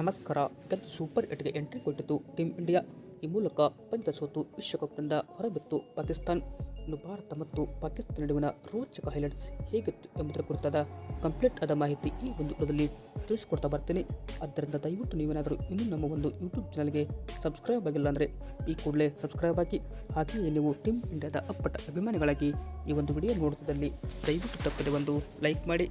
ನಮಸ್ಕಾರ. ಗೆದ್ದು ಸೂಪರ್ ಏಟ್ಗೆ ಎಂಟ್ರಿ ಕೊಟ್ಟಿತು ಟೀಮ್ ಇಂಡಿಯಾ. ಈ ಮೂಲಕ ಪಂದ್ಯ ಸೋತು ವಿಶ್ವಕಪ್ನಿಂದ ಹೊರಬಿತ್ತು ಪಾಕಿಸ್ತಾನ್. ಭಾರತ ಮತ್ತು ಪಾಕಿಸ್ತಾನ ನಡುವಿನ ರೋಚಕ ಹೈಲೈಟ್ಸ್ ಹೇಗಿತ್ತು ಎಂಬುದರ ಕುರಿತಾದ ಕಂಪ್ಲೀಟ್ ಆದ ಮಾಹಿತಿ ಈ ಒಂದು ವಿಡಿಯೋದಲ್ಲಿ ತಿಳಿಸ್ಕೊಡ್ತಾ ಬರ್ತೀನಿ. ಆದ್ದರಿಂದ ದಯವಿಟ್ಟು ನೀವೇನಾದರೂ ಇನ್ನೂ ನಮ್ಮ ಒಂದು ಯೂಟ್ಯೂಬ್ ಚಾನಲ್ಗೆ ಸಬ್ಸ್ಕ್ರೈಬ್ ಆಗಿಲ್ಲ ಅಂದರೆ ಈ ಕೂಡಲೇ ಸಬ್ಸ್ಕ್ರೈಬ್ ಆಗಿ, ಹಾಗೆಯೇ ನೀವು ಟೀಮ್ ಇಂಡಿಯಾದ ಅಪ್ಪಟ ಅಭಿಮಾನಿಗಳಾಗಿ ಈ ಒಂದು ವಿಡಿಯೋ ನೋಡುತ್ತಿದ್ದಲ್ಲಿ ದಯವಿಟ್ಟು ತಪ್ಪದೆ ಒಂದು ಲೈಕ್ ಮಾಡಿ.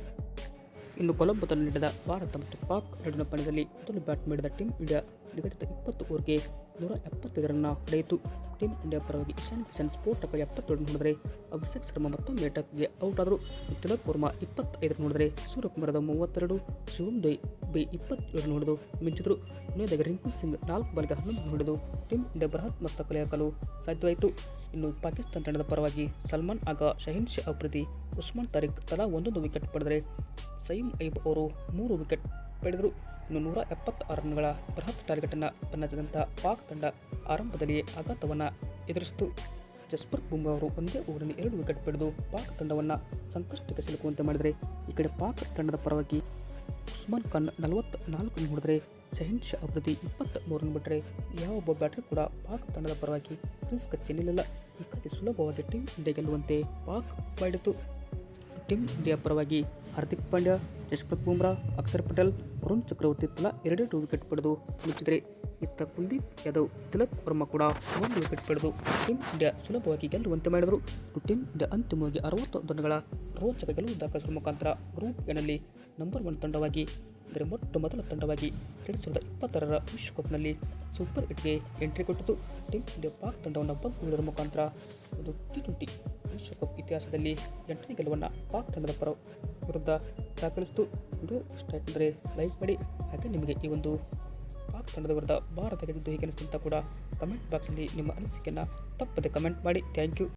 ಇನ್ನು ಕೊಲಂಬೋದಲ್ಲಿ ನಡೆದ ಭಾರತ ಮತ್ತು ಪಾಕ್ ನಡುವಿನ ಪಂದ್ಯದಲ್ಲಿ ಮೊದಲು ಬ್ಯಾಟ್ ಮಾಡಿದ ಟೀಮ್ ಇಂಡಿಯಾ ನಿಗದಿತ ಇಪ್ಪತ್ತು ಓವರ್ಗೆ ನೂರ ಎಪ್ಪತ್ತೈದು ರನ್ನ ಹೊಡೆಯಿತು ಟೀಮ್ ಇಂಡಿಯಾ ಪರವಾಗಿ ಇಶಾನ್ ಕಿಶನ್ ಸ್ಫೋಟಕ ಎಪ್ಪತ್ತೆರಡು ನೋಡಿದರೆ ಅಭಿಷೇಕ್ ಶರ್ಮಾ ಮತ್ತೊಮ್ಮೆ ಅಟಕ್ಗೆ ಔಟ್ ಆದರು. ತಿಲಕ್ ವರ್ಮಾ ಇಪ್ಪತ್ತೈದರ ನೋಡಿದರೆ ಸೂರ್ಯಕುಮಾರದ ಮೂವತ್ತೆರಡು, ಶಿವಮ್ ದೈ ಬೈ ಇಪ್ಪತ್ತೇಳು ನೋಡಿದು ಮಿಂಚಿದ್ರು ಕೊನೆಯದಾಗ ರಿಂಕು ಸಿಂಗ್ ನಾಲ್ಕು ಬಾಲಿಗೆ ಹನ್ನೊಂದು ನೋಡಿದು ಟಿಮ್ ಇಂಡಿಯಾ ಬೃಹತ್ ಮೊತ್ತ ಕಲೆ ಹಾಕಲು ಸಾಧ್ಯವಾಯಿತು. ಇನ್ನು ಪಾಕಿಸ್ತಾನ ತಂಡದ ಪರವಾಗಿ ಸಲ್ಮಾನ್ ಆಗ ಶಹೀನ್ ಶಾ ಅಫ್ರಿದಿ ಉಸ್ಮಾನ್ ತಾರಿಕ್ ತಲಾ ಒಂದೊಂದು ವಿಕೆಟ್ ಪಡೆದರೆ ಸಯೀಮ್ ಐಬ್ ಅವರು ಮೂರು ವಿಕೆಟ್ ಪಡೆದರು. ಇನ್ನು ನೂರ ಎಪ್ಪತ್ತಾರು ರನ್ಗಳ ಬೃಹತ್ ಟಾರ್ಗೆಟನ್ನು ಬೆನ್ನತ್ತಿದಂಥ ಪಾಕ್ ತಂಡ ಆರಂಭದಲ್ಲಿಯೇ ಆಘಾತವನ್ನು ಎದುರಿಸಿತು. ಜಸ್ಪರ್ ಬುಮ್ರಾ ಅವರು ಒಂದೇ ಓವರಲ್ಲಿ ಎರಡು ವಿಕೆಟ್ ಪಡೆದು ಪಾಕ್ ತಂಡವನ್ನು ಸಂಕಷ್ಟಕ್ಕೆ ಸಿಲುಕುವಂತೆ ಮಾಡಿದರೆ ಈ ಕಡೆ ಪಾಕ್ ತಂಡದ ಪರವಾಗಿ ಉಸ್ಮಾನ್ ಖಾನ್ ನಲವತ್ತ ನಾಲ್ಕು ರನ್ ಹೊಡೆದರೆ ಶಹೀನ್ ಶಾ ಅಭಿವೃದ್ಧಿ ಇಪ್ಪತ್ತ ಮೂರನ್ನು ರನ್ ಬಿಟ್ಟರೆ ಯಾವೊಬ್ಬ ಬ್ಯಾಟರ್ ಕೂಡ ಪಾಕ್ ತಂಡದ ಪರವಾಗಿ ಕ್ರೀಸ್ ನಿಲ್ಲಲ್ಲ ಹೀಗಾಗಿ ಸುಲಭವಾಗಿ ಟೀಮ್ ಇಂಡಿಯಾ ಗೆಲ್ಲುವಂತೆ ಪಾಕ್ ಮಾಡಿತು. ಟೀಮ್ ಇಂಡಿಯಾ ಪರವಾಗಿ ಹಾರ್ದಿಕ್ ಪಾಂಡ್ಯ ಜಸ್ಪ್ರೀತ್ ಬುಮ್ರಾ, ಅಕ್ಷರ್ ಪಟೇಲ್, ವರುಣ್ ಚಕ್ರವರ್ತಿ ತಲಾ ಎರಡೆರಡು ವಿಕೆಟ್ ಪಡೆದು ಮುಚ್ಚಿದರೆ ಇತ್ತ ಕುಲ್ದೀಪ್ ಯಾದವ್, ತಿಲಕ್ ವರ್ಮಾ ಕೂಡ ಒಂದು ವಿಕೆಟ್ ಪಡೆದು ಟೀಮ್ ಇಂಡಿಯಾ ಸುಲಭವಾಗಿ ಗೆಲ್ಲುವಂತೆ ಮಾಡಿದರು. ಟೀಮ್ ಇಂಡಿಯಾ ಅಂತಿಮವಾಗಿ ಅರವತ್ತು ರನ್ಗಳ ರೋಚಕ ಗೆಲುವು ದಾಖಲಿಸುವ ಮುಖಾಂತರ ಗ್ರೂಪ್ ಎನಲ್ಲಿ ನಂಬರ್ ಒನ್ ತಂಡವಾಗಿ, ಅಂದರೆ ಮೊಟ್ಟ ಮೊದಲ ತಂಡವಾಗಿ ಎರಡು ಸಾವಿರದ ಇಪ್ಪತ್ತರರ ವಿಶ್ವಕಪ್ನಲ್ಲಿ ಸೂಪರ್ ಏಟ್ಗೆ ಎಂಟ್ರಿ ಕೊಟ್ಟಿತು. ಟೀಮ್ ಇಂಡಿಯಾ ಪಾಕ್ ತಂಡವನ್ನು ಬಗ್ಗುವುದರ ಮುಖಾಂತರ ಒಂದು ಟಿ ಟ್ವೆಂಟಿ ವಿಶ್ವಕಪ್ ಇತಿಹಾಸದಲ್ಲಿ ಎಂಟನೇ ಗೆಲುವನ್ನು ಪಾಕ್ ತಂಡದ ಪರ ವಿರುದ್ಧ ದಾಖಲಿಸಿತು. ವಿಡಿಯೋ ಇಷ್ಟ ಅಂದರೆ ಲೈಕ್ ಮಾಡಿ, ಹಾಗೆ ನಿಮಗೆ ಈ ಒಂದು ಪಾಕ್ ತಂಡದ ವಿರುದ್ಧ ಭಾರತ ಗೆದ್ದಿದ್ದು ಹೇಗೆ ಅನಿಸ್ತು ಅಂತ ಕೂಡ ಕಮೆಂಟ್ ಬಾಕ್ಸಲ್ಲಿ ನಿಮ್ಮ ಅನಿಸಿಕೆಯನ್ನು ತಪ್ಪದೆ ಕಮೆಂಟ್ ಮಾಡಿ. Thank you.